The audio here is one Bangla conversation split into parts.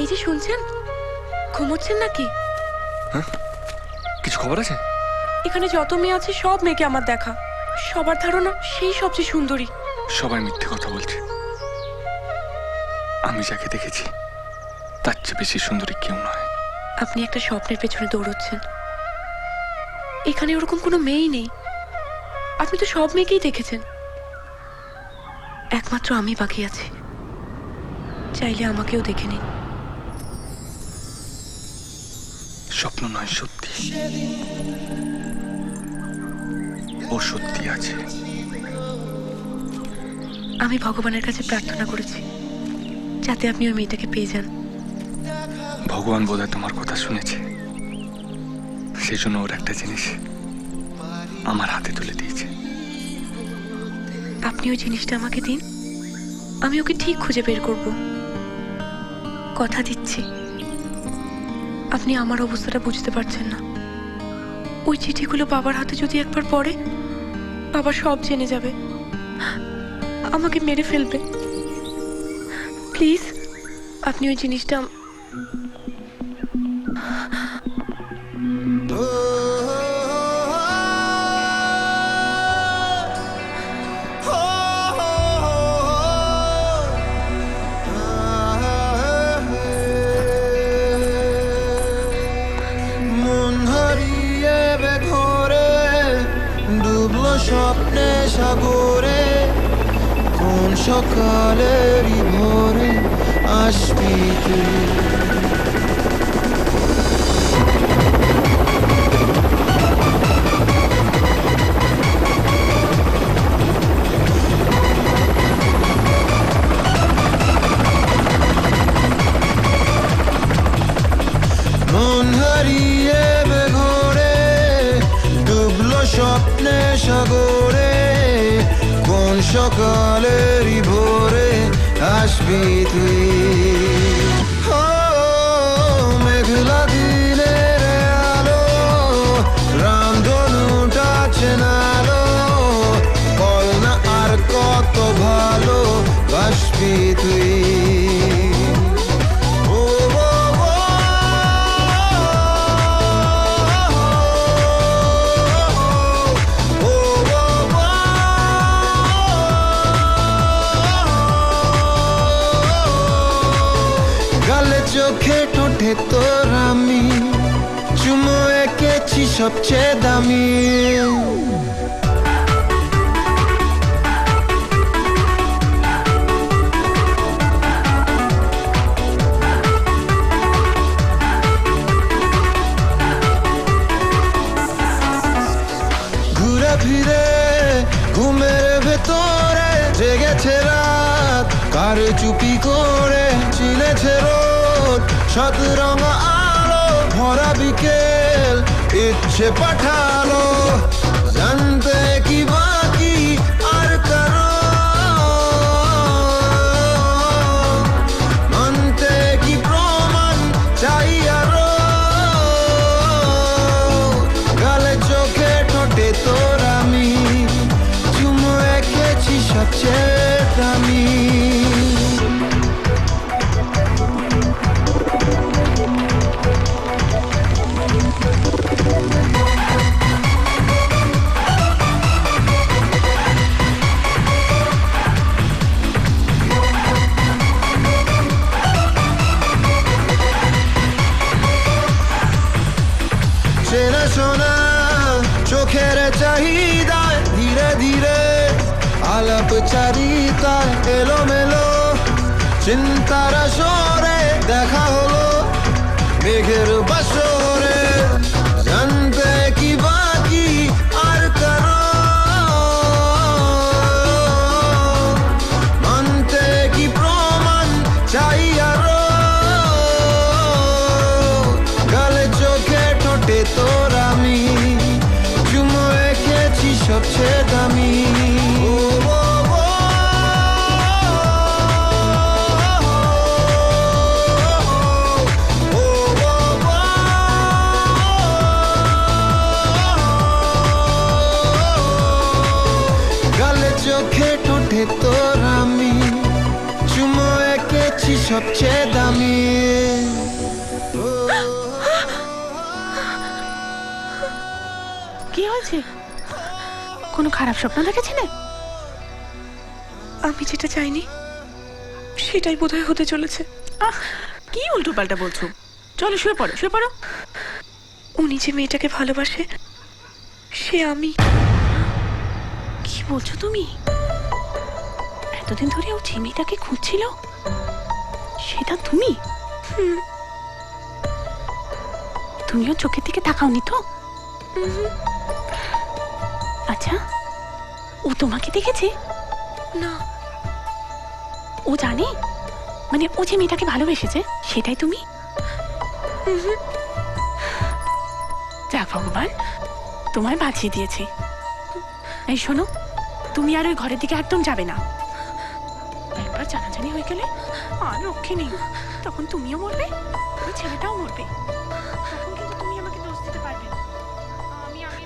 এই যে শুনছেন? ঘুমোচ্ছেন নাকি? কিছু খবর আছে? এখানে যত মেয়ে আছে সব মেয়েকে আমার দেখা। সবার ধারণা সেই সবচেয়ে সুন্দরী। সবাই মিথ্যে কথা বলছে। আমি যাকে দেখেছি তার চেয়ে বেশি সুন্দরী কেউ নয়। আপনি একটা স্বপ্নের পেছনে দৌড়চ্ছেন। এখানে ওরকম কোনো মেয়েই নেই। আপনি তো সব মেয়েকেই দেখেছেন। একমাত্র আমি বাকি আছি। চাইলে আমাকেও দেখে নিন। স্বপ্ন নয় সত্যি। ও সত্যি আছে। আমি ভগবানের কাছে প্রার্থনা করেছি যাতে আপনি ওই মেয়েটাকে পেয়ে যান। ভগবান বোধহয় তোমার কথা শুনেছে। সেই জন্য ওর একটা জিনিস আমার হাতে তুলে দিয়েছে। আপনি ওই জিনিসটা আমাকে দিন আমি ওকে ঠিক খুঁজে বের করব। কথা দিচ্ছি। আপনি আমার অবস্থাটা বুঝতে পারছেন না। ওই চিঠিগুলো বাবার হাতে যদি একবার পড়ে, বাবা সব জেনে যাবে। আমাকে মেরে ফেলবে। প্লিজ, আপনি ওই জিনিসটা বাসবি তুই চোখে ঠোঁটে তোর আমি চুমো এঁকেছি সবচেয়ে দামি সাত রঙা আলো ভরা বিকেল ইচ্ছে পাঠালো। জানতে কি বাকি চিন্তার সরে দেখা সবচেয়ে দামি। কি হয়েছে? কোনো খারাপ স্বপ্ন দেখেছিলে? আমি যেটা চাইনি সেটাই বোধহয় হতে চলেছে। আহ কি উল্টো পাল্টা বলছো? চলো শুয়ে পড়ো শুয়ে পড়ো। উনি যে মেয়েটাকে ভালোবাসে সে আমি। কি বলছো তুমি? এতদিন ধরে ও যে মেয়েটাকে খুঁজছিল? সেটা তুমি? তুমিও চোখের দিকে তাকাওনি তো? আচ্ছা ও তোমাকে দেখেছে? না। ও জানে? মানে ও যে মেয়েটাকে ভালোবেসেছে সেটাই তুমি? যা ভগবান তোমায় বাঁচিয়ে দিয়েছে। এই শোনো তুমি আর ওই ঘরের দিকে একদম যাবে না। একবার জানাজানি হয়ে গেলে আর রক্ষে নেই। তখন তুমিও মরবে ওই ছেলেটাও মরবে। তখন কিন্তু তুমি আমাকে দোষ দিতে পারবে না। আমি আমি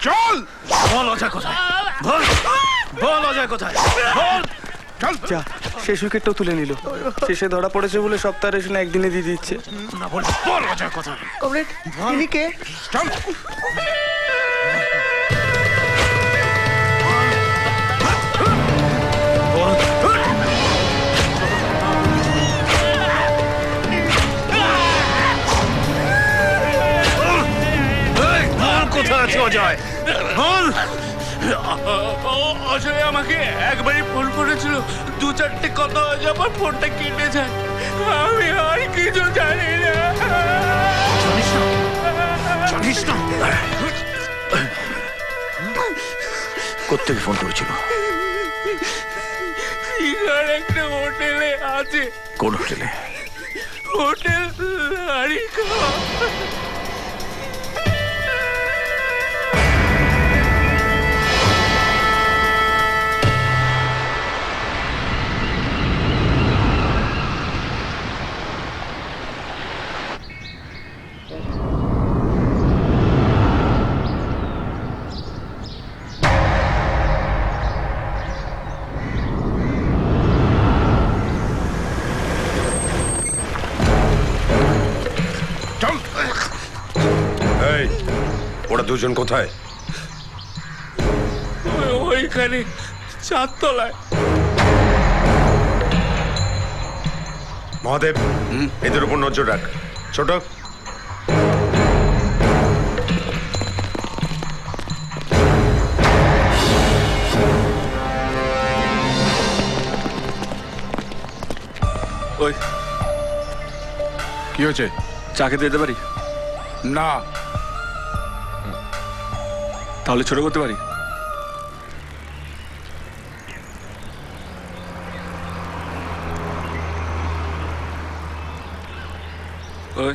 চল! বল অজয় কোথায়? বল বল অজয় কোথায়? বল! চল! যা শেষ উইকেটটাও তুলে নিল। শেষে ধরা পড়েছে বলে সপ্তাহে রেশনে একদিনে দিয়ে দিচ্ছে। না বল বল অজয় কোথায়? কমরেড ইনি কে? চল! অজয় আমাকে একবারই ফোন করেছিল। দু চারটে কথা হয়ে যাবার ফোনটা কেটে যায় আমি আর কিছু জানি না। জানিস না? কোথেকে ফোন করেছিল? একটা হোটেলে আছে। কোন হোটেলে? হোটেল লারিকা। দুজন কোথায়? ওই- ওইখানে চারতলায়। মহাদেব এদের উপর নজর রাখ। ছোট। ওই। কি হয়েছে? চা খেতে যেতে পারি? না। তাহলে ছোট করতে পারি? ওই।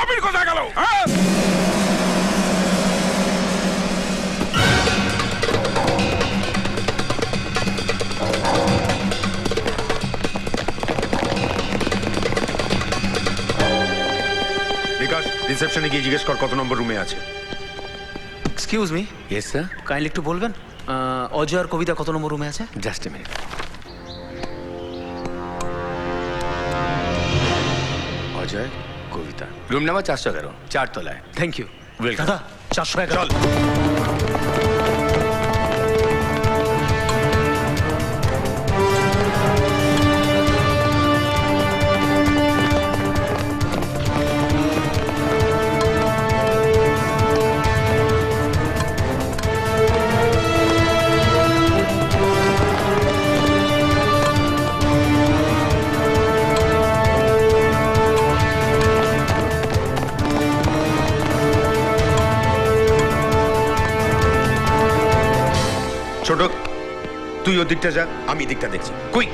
আবির কোথায় গেল? হ্যাঁ? বিকাশ রিসেপশনে গিয়ে জিজ্ঞেস কর কত নম্বর রুমে আছে। Excuse me yes sir kindly একটু বলবেন? অজয় আর কবিতা কত নম্বর রুমে আছে? Just a minute Ajay Kabita. Room number চারশো এগারো চারতলায়। থ্যাংক ইউ ওয়েলকাম দাদা চারশো এগারো। তুই ওদিকটা যা আমি দিকটা দেখছি। কুইক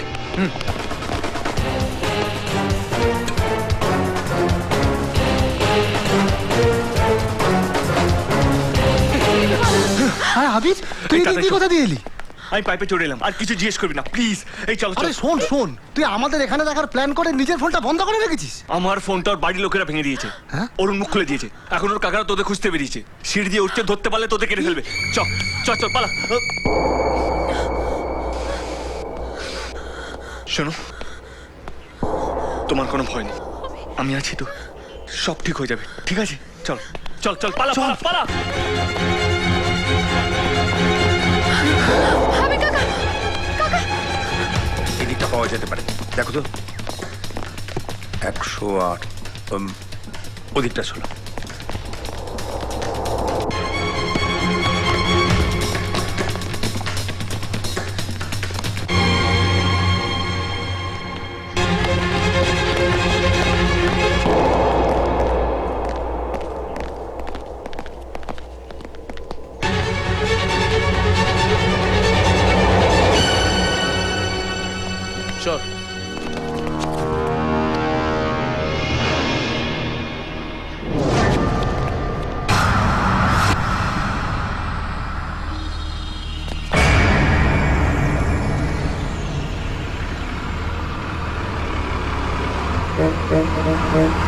হ্যাঁ হাবিব তুই এদিক দিয়ে কোথা দিয়ে এলি? আমি পাইপে চড়ে এলাম আর কিছু জিজ্ঞেস করবি না প্লিজ এই চলো চলো। আরে শোন শোন তুই আমাদের এখানে দেখার প্ল্যান করে নিজের ফোনটা বন্ধ করে রেখেছিস? আমার ফোনটা ওর বাড়ির লোকেরা ভেঙে দিয়েছে। হ্যাঁ? ওর মুখ খুলে দিয়েছে। এখন ওর কাকারা তোদের খুঁজতে বেরিয়েছে। সিঁড়ি দিয়ে উঠতে ধরতে পারলে তোদের কেটে ফেলবে। চ চ চল পালা। শোনো তোমার কোনো ভয় নেই। আমি আছি তো সব ঠিক হয়ে যাবে। ঠিক আছে? চল। চল চল পালা পালা পালা। এদিকটা পাওয়া যেতে পারে। দেখো তো। একশো আট ওদিকটা শোনো। কি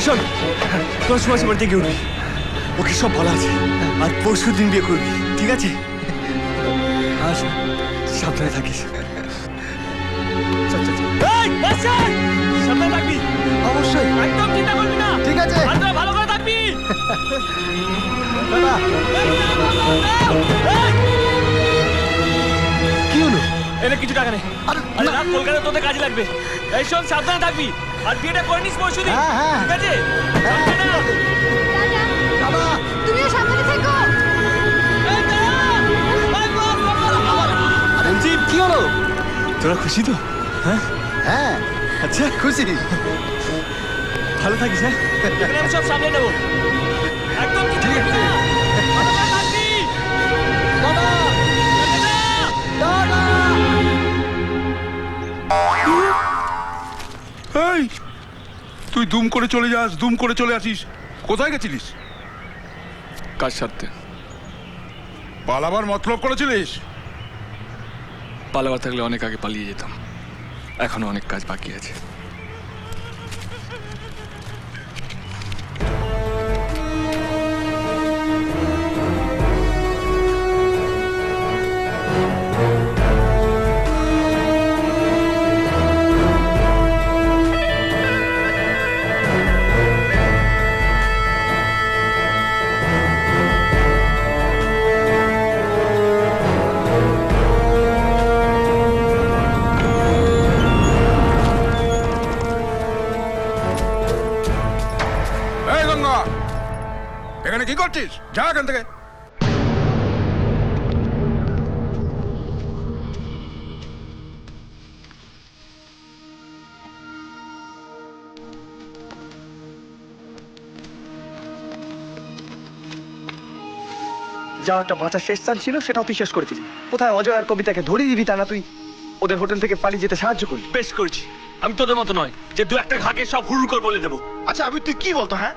এসব তোর সুভাষ বাড়িতে গিয়ে উঠবি ওকে সব ভালো আছে আর পরশু দিন বিয়ে করবি ঠিক আছে আচ্ছা সাবধানে থাকিস! সাবধানে থাকবি অবশ্যই একদম চিন্তা করবি না ঠিক আছে ভালো করে থাকবি কি হলো এনে কিছু টাকা নেই আরে আরে কলকাতা তোদের কাজে লাগবে এই শোন সাবধানে থাকবি আর বিয়েটা করে নিস দিন হ্যাঁ, হ্যাঁ। ঠিক আছে? হ্যাঁ, সাবধানে। দাদা তুমিও সাবধানে থেকো। আরে কি হলো? তোরা খুশি তো? হ্যাঁ? আচ্ছা। খুশি। ভালো থাকিস হ্যাঁ? সব সামলে নেব। দুম করে চলে যাস দুম করে চলে আসিস। কোথায় গেছিলিস? কাজ সারতে। পালাবার মতলব করেছিলিস? পালাবার থাকলে অনেক আগে পালিয়ে যেতাম। এখনও অনেক কাজ বাকি আছে। এখানে কি করছিস? যা এখান থেকে। যা একটা বাঁচার শেষ চাল ছিল সেটাও তুই শেষ করে দিলি কোথায় অজয় আর কবিতাকে ধরিয়ে দিবি তা না তুই ওদের হোটেল থেকে পালিয়ে যেতে সাহায্য করলি। বেশ করেছি। আমি তোদের মতো নয় যে দু একটা ঘাকে সব হুড় করে বলে দেবো। আচ্ছা আমি তুই কি বলতো হ্যাঁ?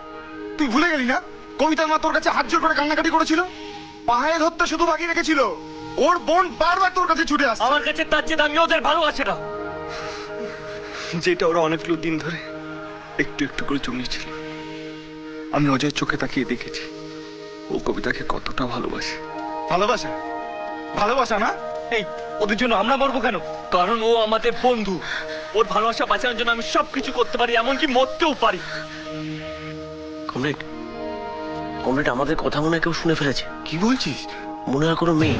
তুই ভুলে গেলি না? কবিতার মা তোর কাছে হাত জোর করে কান্নাকাটি করেছিল? পায়ে ধরতে শুধু বাকি রেখেছিল। ওর বোন বারবার তোর কাছে ছুটে আসছে। আমার কাছে তার চেয়ে দামি ওদের ভালোবাসে না। যেটা ওরা অনেকগুলো দিন ধরে একটু একটু করে জমিয়েছিল। আমি অজয়ের চোখে তাকিয়ে দেখেছি। ও কবিতাকে কতটা ভালোবাসে। ভালোবাসা? ভালোবাসা না? এই ওদের জন্য আমরা মরবো কেন? কারণ ও আমাদের বন্ধু। ওর ভালোবাসা বাঁচানোর জন্য আমি সব কিছু করতে পারি এমনকি মরতেও পারি। কমরেড কমরেড আমাদের কথা মনে হয় কেউ শুনে ফেলেছে। কি বলছিস? মনে হয় কোনো মেয়ে।